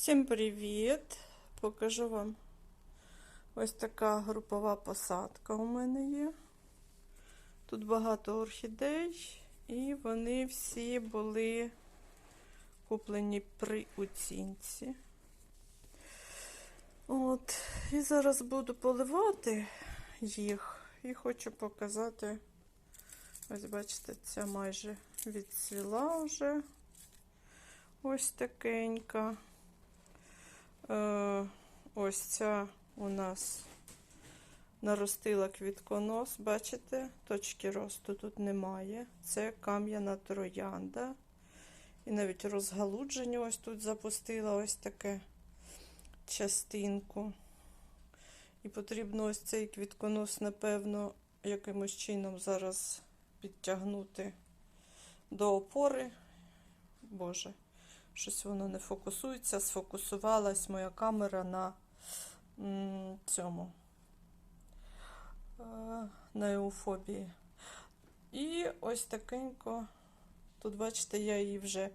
Всім привіт! Покажу вам ось така групова посадка у мене є. Тут багато орхідей, і вони всі були куплені при оцінці. От, і зараз буду поливати їх і хочу показати. Ось, бачите, ця майже відцвіла вже. Ось такенька. Е, ось ця у нас наростила квітконос, бачите, точки росту тут немає. Це кам'яна троянда. І навіть розгалудження ось тут запустила ось таке частинку. І потрібно ось цей квітконос, напевно, якимось чином зараз підтягнути до опори. Боже, щось воно не фокусується. Сфокусувалась моя камера на цьому е, на еуфобії. І ось такенько, тут, бачите, я її вже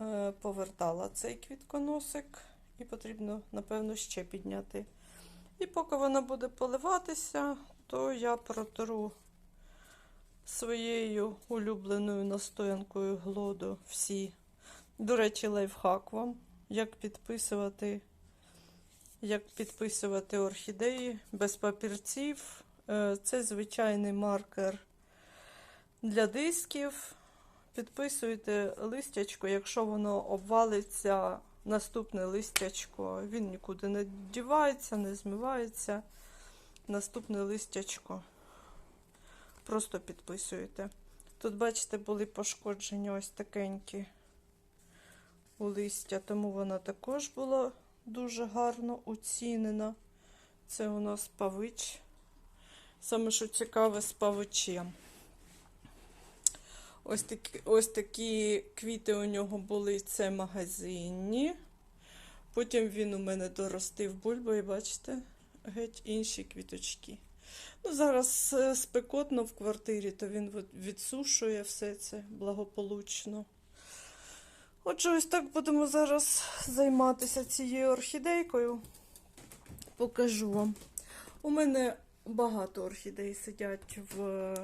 е, повертала цей квітконосик, і потрібно, напевно, ще підняти. І поки вона буде поливатися, то я протру своєю улюбленою настоянкою глоду всі. До речі, лайфхак вам, як підписувати, як підписувати орхідеї без папірців. Е, Це звичайний маркер для дисків. Підписуйте листячко, якщо воно обвалиться, наступне листячко, він нікуди не дівається, не змивається. Наступне листячко. Просто підписуєте. Тут, бачите, були пошкодження ось такенькі у листя, тому вона також була дуже гарно оцінена. Це у нас павич. Саме що цікаве з павичем. Ось такі, ось такі квіти у нього були, це магазинні. Потім він у мене доростив бульбою, бачите, геть інші квіточки. Ну, Зараз е, спекотно в квартирі, то він відсушує все це благополучно. Отже, ось так будемо зараз займатися цією орхідейкою. Покажу вам. У мене багато орхідей сидять в,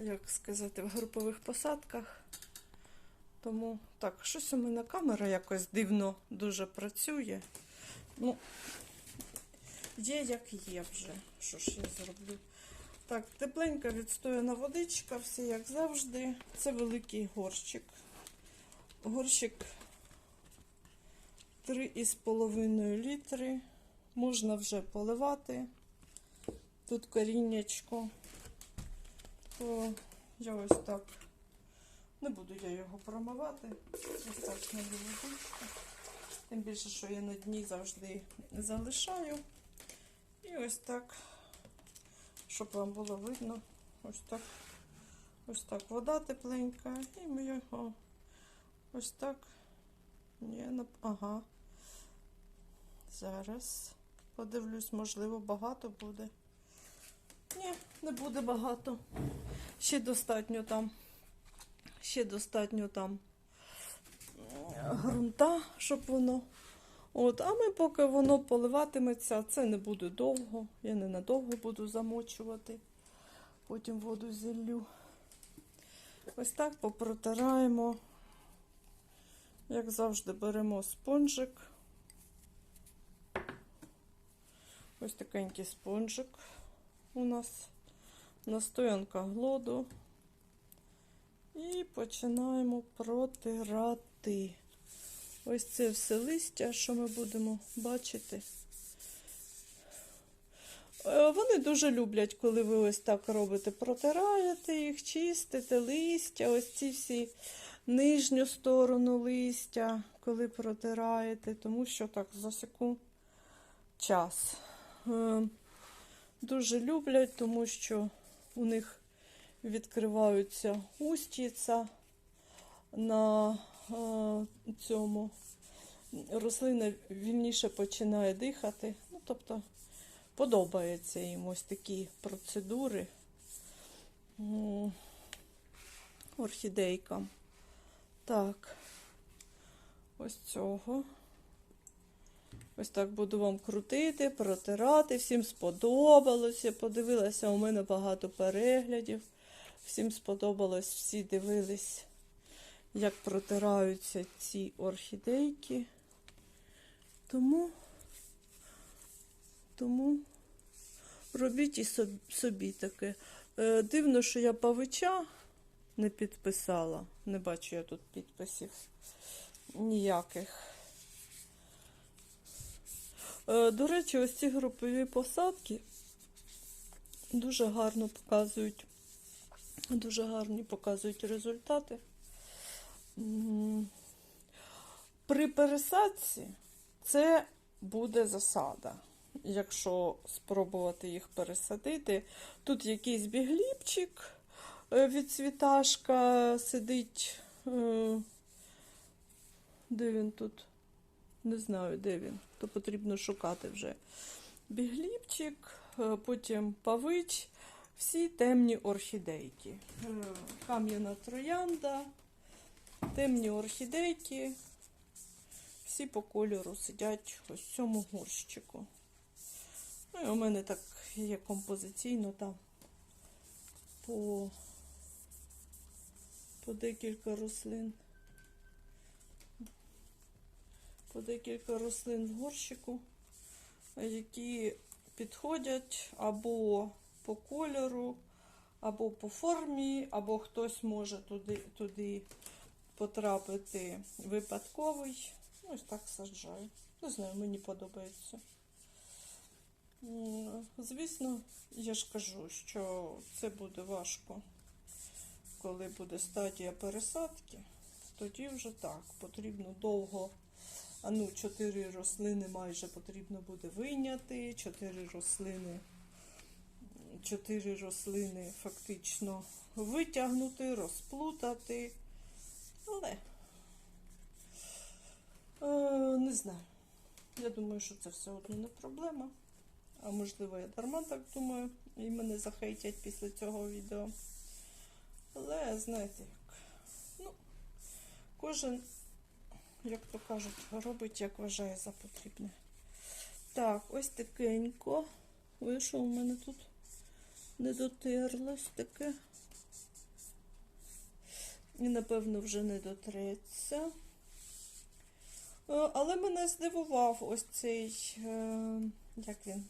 як сказати, в групових посадках. Тому так, щось у мене камера якось дивно дуже працює. Ну, Є, як є вже. Що ж я зроблю? Так, тепленька відстояна водичка, все як завжди. Це великий горщик. Горщик 3,5 літри. Можна вже поливати. Тут коріннячко. То я ось так. Не буду я його промивати. Ось так на водичку. Тим більше, що я на дні завжди залишаю. І ось так, щоб вам було видно, ось так, ось так вода тепленька, і ми його ось так. Ні, нап- ага. Зараз подивлюсь, можливо, багато буде. Ні, не буде багато. Ще достатньо там. Ще достатньо там ґрунта, щоб воно От, а ми поки воно поливатиметься, це не буде довго. Я не надовго буду замочувати. Потім воду зіллю. Ось так попротираємо. Як завжди, беремо спонжик. Ось такенький спонжик у нас. Настоянка глоду. І починаємо протирати. Ось це все листя, що ми будемо бачити. Е, Вони дуже люблять, коли ви ось так робите, протираєте їх, чистите листя, ось ці всі нижню сторону листя, коли протираєте, тому що так засіку час. Е, Дуже люблять, тому що у них відкриваються устіця на е, цьому рослина вільніше починає дихати. Ну, тобто подобаються їм ось такі процедури орхідейкам. Так, ось цього. Ось так буду вам крутити, протирати. Всім сподобалося. Подивилася, у мене багато переглядів. Всім сподобалось, всі дивились, як протираються ці орхідейки. Тому, тому робіть і собі таке. Е, дивно, що я павича не підписала. Не бачу я тут підписів ніяких. Е, До речі, ось ці групові посадки дуже гарно показують, дуже гарні показують результати. При пересадці це буде засада. Якщо спробувати їх пересадити, тут якийсь бігліпчик від цвіташка сидить. е, Де він тут? Не знаю, де він. То потрібно шукати вже. Бігліпчик, е, потім павич, всі темні орхідейки. Е, Кам'яна троянда, темні орхідейки. Всі по кольору сидять ось в цьому горщику. Ну, і у мене так є композиційно там по, по декілька рослин. По декілька рослин в горщику, які підходять або по кольору, або по формі, або хтось може туди, туди потрапити випадковий. Ось так саджаю. Не знаю, мені подобається. Звісно, я ж кажу, що це буде важко, коли буде стадія пересадки. Тоді вже так, потрібно довго. А ну, чотири рослини майже потрібно буде вийняти, чотири рослини, чотири рослини фактично витягнути, розплутати. Але е, не знаю. Я думаю, що це все одно не проблема. А можливо, я дарма так думаю, і мене захейтять після цього відео. Але знаєте як. Ну, кожен, як то кажуть, робить, як вважає за потрібне. Так, ось такенько. Що у мене тут не дотерлось таке. І, напевно, вже не дотреться. Е, Але мене здивував ось цей, е, як він?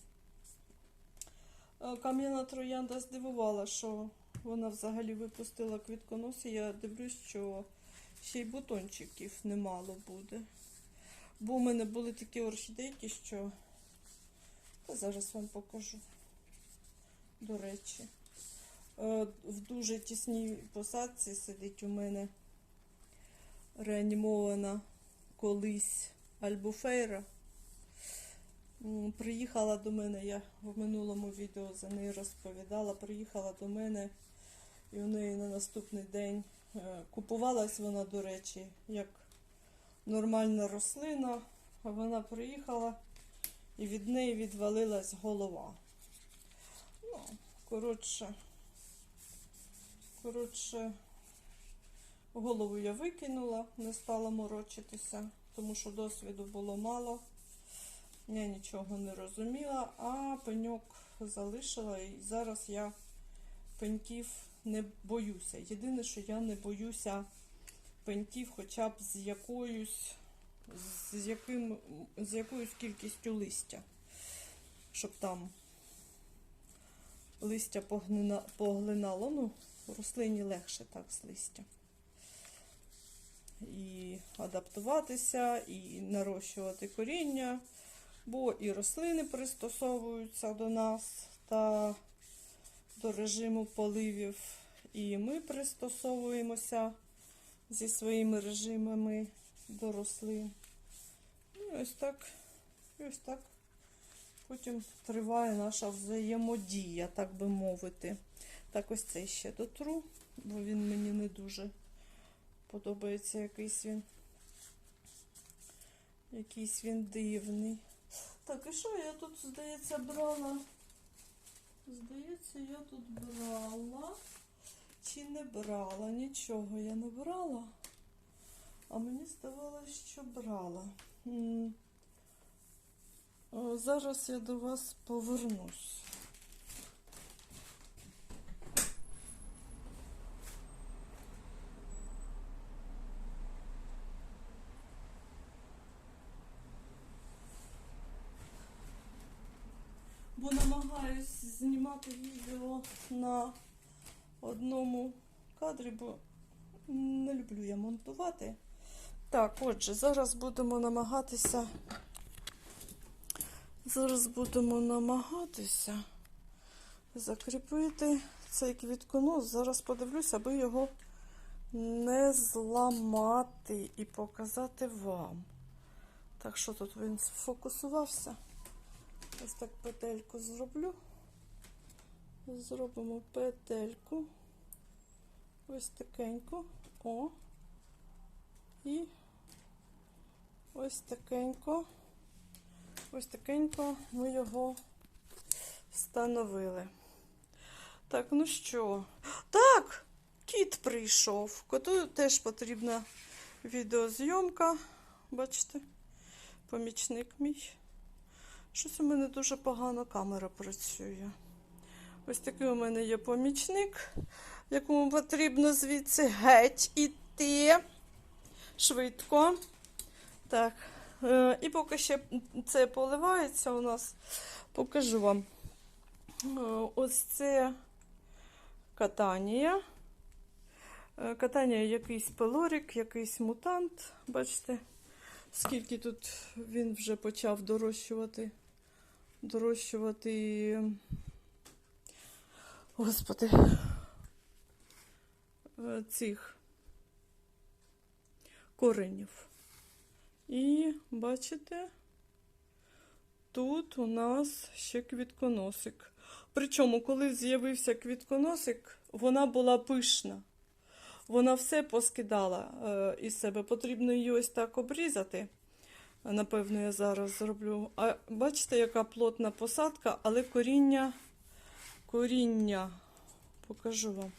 Е, Кам'яна троянда здивувала, що вона взагалі випустила квітконоси. Я дивлюсь, що ще й бутончиків немало буде. Бо у мене були такі орхідейки, що Та зараз вам покажу. До речі, Е, в дуже тісній посадці сидить у мене реанімована колись альбуфейра. Приїхала до мене, я в минулому відео за неї розповідала, приїхала до мене і у неї на наступний день е, купувалась вона, до речі, як нормальна рослина, а вона приїхала і від неї відвалилась голова. Ну, коротше, коротше, голову я викинула, не стала морочитися, тому що досвіду було мало. Я нічого не розуміла, а пеньок залишила, і зараз я пеньків не боюся. Єдине, що я не боюся пеньків хоча б з якоюсь, з, яким, з якоюсь кількістю листя, щоб там листя погнина, поглинало. Ну, рослині легше так з листя. І адаптуватися, і нарощувати коріння, бо і рослини пристосовуються до нас та до режиму поливів, і ми пристосовуємося зі своїми режимами до рослин. І ось так, і ось так потім триває наша взаємодія, так би мовити. Так, ось цей ще дотру, бо він мені не дуже подобається якийсь він. Якийсь він дивний. Так, і що я тут, здається, брала? Здається, я тут брала. Чи не брала? Нічого я не брала. А мені здавалося, що брала. Зараз я до вас повернусь. Бо намагаюсь знімати відео на одному кадрі, бо не люблю я монтувати. Так, отже, зараз будемо намагатися. Зараз будемо намагатися закріпити цей квітконос. Зараз подивлюсь, аби його не зламати і показати вам. Так, що тут він сфокусувався? Ось так петельку зроблю. Зробимо петельку. Ось такенько. О. І ось такенько. Ось такенько ми його встановили. Так, ну що? Так! Кіт прийшов. Коту теж потрібна відеозйомка. Бачите? Помічник мій. Щось у мене дуже погано камера працює. Ось такий у мене є помічник, якому потрібно звідси геть іти швидко. Так. е, І поки ще це поливається у нас, покажу вам. Е, Ось це катання. Е, Катання якийсь пелорік, якийсь мутант. Бачите, скільки тут він вже почав дорощувати. Дорощувати. Господи. е, Цих коренів. І бачите, тут у нас ще квітконосик. Причому, коли з'явився квітконосик, вона була пишна. Вона все поскидала е, із себе. Потрібно її ось так обрізати. Напевно, я зараз зроблю. А бачите, яка плотна посадка, але коріння, коріння, покажу вам.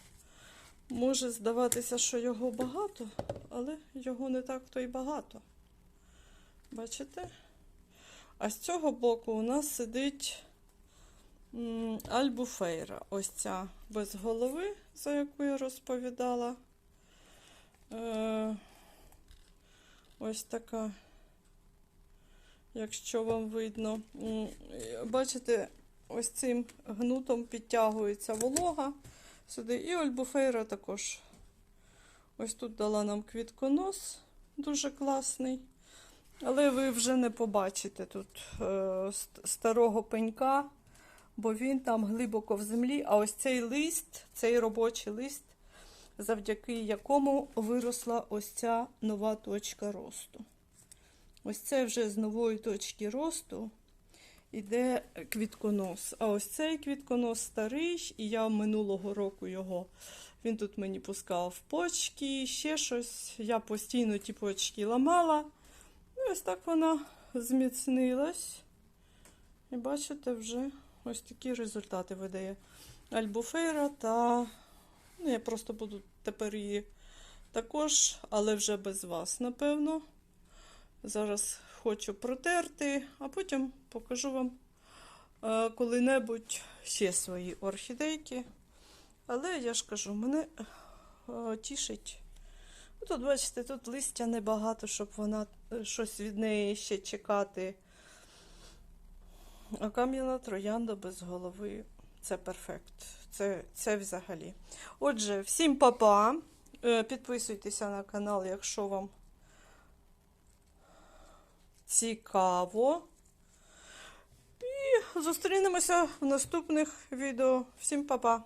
Може здаватися, що його багато, але його не так то й багато. Бачите? А з цього боку у нас сидить альбуфейра. Ось ця без голови, за яку я розповідала. Е, ось така, якщо вам видно. Бачите, ось цим гнутом підтягується волога сюди. І альбуфейра також. Ось тут дала нам квітконос, дуже класний. Але ви вже не побачите тут е, старого пенька, бо він там глибоко в землі. А ось цей лист, цей робочий лист, завдяки якому виросла ось ця нова точка росту. Ось це вже з нової точки росту іде квітконос. А ось цей квітконос старий, і я минулого року його. Він тут мені пускав почки, ще щось. Я постійно ті почки ламала. І ось так вона зміцнилась. І бачите, вже ось такі результати видає альбуфейра та. Ну, я просто буду тепер її також, але вже без вас, напевно. Зараз хочу протерти, а потім покажу вам е, коли-небудь ще свої орхідейки. Але я ж кажу, мене е, тішить. Тут, бачите, тут листя небагато, щоб вона е, щось від неї ще чекати. А кам'яна троянда без голови це перфект. Це, це взагалі. Отже, всім па-па. Підписуйтеся на канал, якщо вам цікаво. І зустрінемося в наступних відео. Всім па-па!